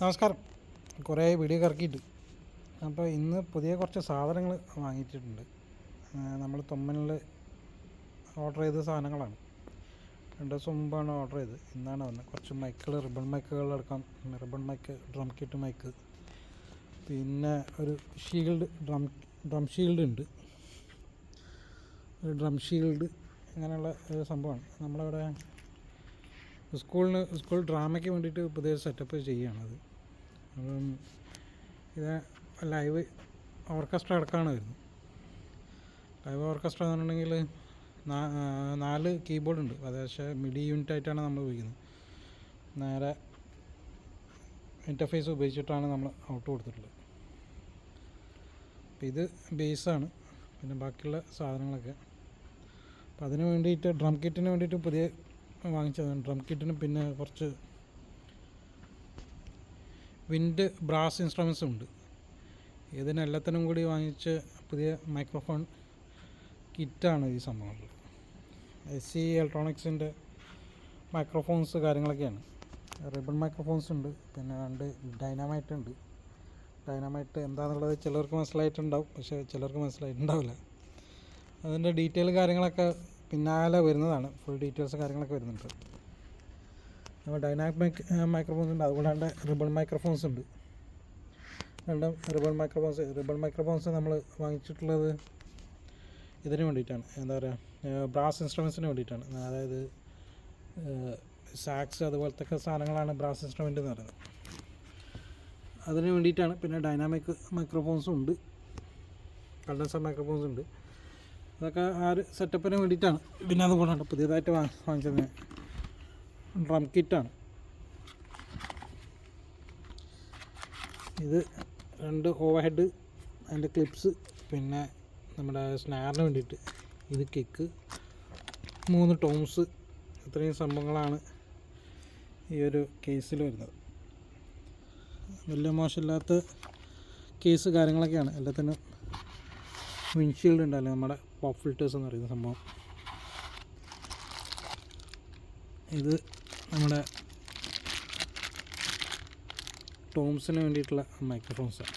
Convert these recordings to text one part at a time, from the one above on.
നമസ്കാരം. കുറേ വീഡിയോ ഇറക്കിയിട്ട് അപ്പോൾ ഇന്ന് പുതിയ കുറച്ച് സാധനങ്ങൾ വാങ്ങിച്ചിട്ടുണ്ട് നമ്മൾ തൊമ്മനിൽ ഓർഡർ ചെയ്ത സാധനങ്ങളാണ്. രണ്ട് ദിവസം മുമ്പാണ് ഓർഡർ ചെയ്തത് ഇന്നാണ് വന്നത്. കുറച്ച് മൈക്കുകൾ റിബൺ മൈക്കുകൾ എടുക്കാം ribbon mic drum kit mic. പിന്നെ ഒരു ഷീൽഡ് ഡ്രം ഡ്രം ഷീൽഡ് ഉണ്ട്. ഒരു ഡ്രം ഷീൽഡ് അങ്ങനെയുള്ള ഒരു സംഭവമാണ്. നമ്മളവിടെ സ്കൂളിന് സ്കൂൾ ഡ്രാമയ്ക്ക് വേണ്ടിയിട്ട് പുതിയ സെറ്റപ്പ് ചെയ്യുകയാണത് അപ്പം ഇത് ലൈവ് ഓർക്കസ്ട്ര അടക്കമാണ് വരുന്നത് ലൈവ് ഓർക്കസ്ട്ര എന്ന് പറഞ്ഞിട്ടുണ്ടെങ്കിൽ നാല് കീബോർഡ് ഉണ്ട് അത് പക്ഷേ മിഡി യൂണിറ്റ് ആയിട്ടാണ് നമ്മൾ ഉപയോഗിക്കുന്നത്. നേരെ ഇന്റർഫേസ് ഉപയോഗിച്ചിട്ടാണ് നമ്മൾ ഔട്ട് കൊടുത്തിട്ടുള്ളത്. അപ്പം ഇത് ബേസാണ്. പിന്നെ ബാക്കിയുള്ള സാധനങ്ങളൊക്കെ. അപ്പം അതിന് വേണ്ടിയിട്ട് ഡ്രം കിറ്റിന് വേണ്ടിയിട്ട് പുതിയ വാങ്ങിച്ചതാണ്. ഡ്രം കിറ്റിന് പിന്നെ കുറച്ച് വിൻഡ് ബ്രാസ് ഇൻസ്ട്രുമെൻസും ഉണ്ട്. ഇതിനെല്ലാത്തിനും കൂടി വാങ്ങിച്ച് പുതിയ മൈക്രോഫോൺ കിറ്റാണ് ഈ സംഭവങ്ങൾ എസ് സി ഇലക്ട്രോണിക്സിന്റെ മൈക്രോഫോൺസ് കാര്യങ്ങളൊക്കെയാണ്. റിബൺ മൈക്രോഫോൺസ് ഉണ്ട് പിന്നെ രണ്ട് ഡൈനാമൈറ്റ് ഉണ്ട്. ഡൈനാമൈറ്റ് എന്താണെന്നുള്ളത് ചിലർക്ക് മനസ്സിലായിട്ടുണ്ടാവും പക്ഷേ ചിലർക്ക് മനസ്സിലായിട്ടുണ്ടാവില്ല. അതിന്റെ ഡീറ്റെയിൽ കാര്യങ്ങളൊക്കെ പിന്നാലെ വരുന്നതാണ് ഫുൾ ഡീറ്റെയിൽസ് കാര്യങ്ങളൊക്കെ വരുന്നുണ്ട്. ഡൈനാമിക് മൈക്രോഫോൺസ് ഉണ്ട്. അതുകൂടാണ്ട് റിബൺ മൈക്രോഫോൺസ് ഉണ്ട്. രണ്ടും റിബൺ മൈക്രോഫോൺസ് റിബൺ മൈക്രോഫോൺസ് നമ്മൾ വാങ്ങിച്ചിട്ടുള്ളത് ഇതിന് വേണ്ടിയിട്ടാണ്. എന്താ പറയുക ബ്രാസ് ഇൻസ്ട്രുമെൻസിന് വേണ്ടിയിട്ടാണ്. അതായത് സാക്സ് അതുപോലത്തെ സാധനങ്ങളാണ് ബ്രാസ് ഇൻസ്ട്രുമെന്റ് എന്ന് പറയുന്നത്. അതിന് വേണ്ടിയിട്ടാണ് പിന്നെ ഡൈനാമിക് മൈക്രോഫോൺസും ഉണ്ട്. കണ്ടൻസർ മൈക്രോഫോൺസ് ഉണ്ട്. അതൊക്കെ ആ ഒരു സെറ്റപ്പിന് വേണ്ടിയിട്ടാണ്. പിന്നെ അതുകൊണ്ടാണ് പുതിയതായിട്ട് വാങ്ങിച്ചത് ഡ്രം കിറ്റാണ്. ഇത് രണ്ട് ഓവർ ഹെഡ് അതിന്റെ ക്ലിപ്സ് പിന്നെ നമ്മുടെ സ്നാറിന് വേണ്ടിയിട്ട് ഇത് കിക്ക്. മൂന്ന് ടോംസ് ഇത്രയും സംഭവങ്ങളാണ് ഈ ഒരു കേസിൽ വരുന്നത്. വലിയ മോശമില്ലാത്ത കേസ് കാര്യങ്ങളൊക്കെയാണ്. എല്ലാത്തിനും വിൻഷീൽഡ് ഉണ്ടല്ലോ നമ്മുടെ പോപ്പ് ഫിൽറ്റേഴ്സ് എന്ന് പറയുന്ന സംഭവം. ഇത് നമ്മുടെ ടോംസിന് വേണ്ടിയിട്ടുള്ള മൈക്രോഫോൺസാണ്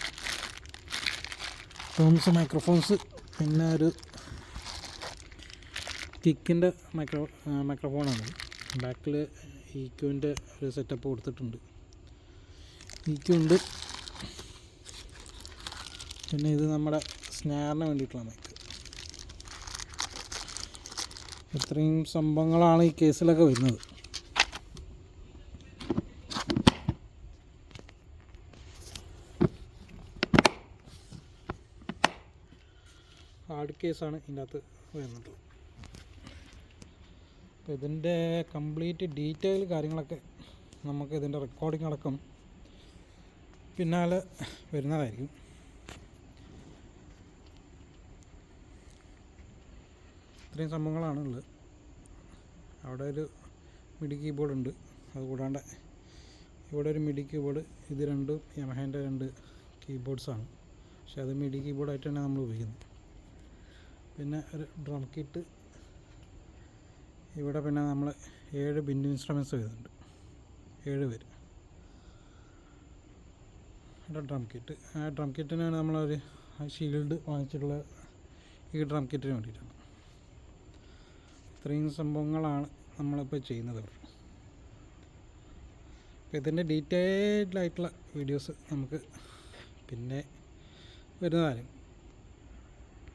ടോംസ് മൈക്രോഫോൺസ് പിന്നെ ഒരു കിക്കിന്റെ മൈക്രോ മൈക്രോഫോണാണ്. ബാക്കിൽ ഈക്യുവിന്റെ ഒരു സെറ്റപ്പ് കൊടുത്തിട്ടുണ്ട്. ഈക്യു ഉണ്ട് പിന്നെ ഇത് നമ്മുടെ സ്നാറിന് വേണ്ടിയിട്ടുള്ള മൈക്ക്. ഇത്രയും സംഭവങ്ങളാണ് ഈ കേസിലൊക്കെ വരുന്നത്. ഹാർഡ് കേസാണ് അകത്ത് വരുന്നത്. അപ്പോൾ ഇതിന്റെ കംപ്ലീറ്റ് ഡീറ്റെയിൽ കാര്യങ്ങളൊക്കെ നമുക്ക് ഇതിന്റെ റെക്കോർഡിംഗ് അടക്കം പിന്നാലെ വരുന്നതായിരിക്കും. ഇത്രയും സംഭവങ്ങളാണ് ഉള്ളത് അവിടെ ഒരു മിഡി കീബോർഡ് ഉണ്ട് അതുകൂടാണ്ട് ഇവിടെ ഒരു മിഡി കീബോർഡ് ഇത് രണ്ടും യമഹേന്റെ രണ്ട് കീബോർഡ്സാണ്. പക്ഷെ അത് മിഡി കീബോർഡായിട്ട് തന്നെ നമ്മൾ ഉപയോഗിക്കുന്നത്. പിന്നെ ഒരു ഡ്രം കിറ്റ്. ഇവിടെ പിന്നെ നമ്മൾ ഏഴ് ബിൻഡ് ഇൻസ്ട്രുമെന്റ്സ് വരുന്നുണ്ട്. ഏഴ് പേര്. ഇവിടെ ഡ്രം കിറ്റ്. ആ ഡ്രം കിറ്റിനാണ് നമ്മളൊരു ഷീൽഡ് വാങ്ങിച്ചിട്ടുള്ള ഈ ഡ്രം കിറ്റിന് വേണ്ടിയിട്ടാണ്. ഇത്രയും സംഭവങ്ങളാണ് നമ്മളിപ്പോൾ ചെയ്യുന്നത്. അപ്പോൾ ഇതിന്റെ ഡീറ്റെയിൽഡ് ആയിട്ടുള്ള വീഡിയോസ് നമുക്ക് പിന്നെ വരുന്നതായിരിക്കും.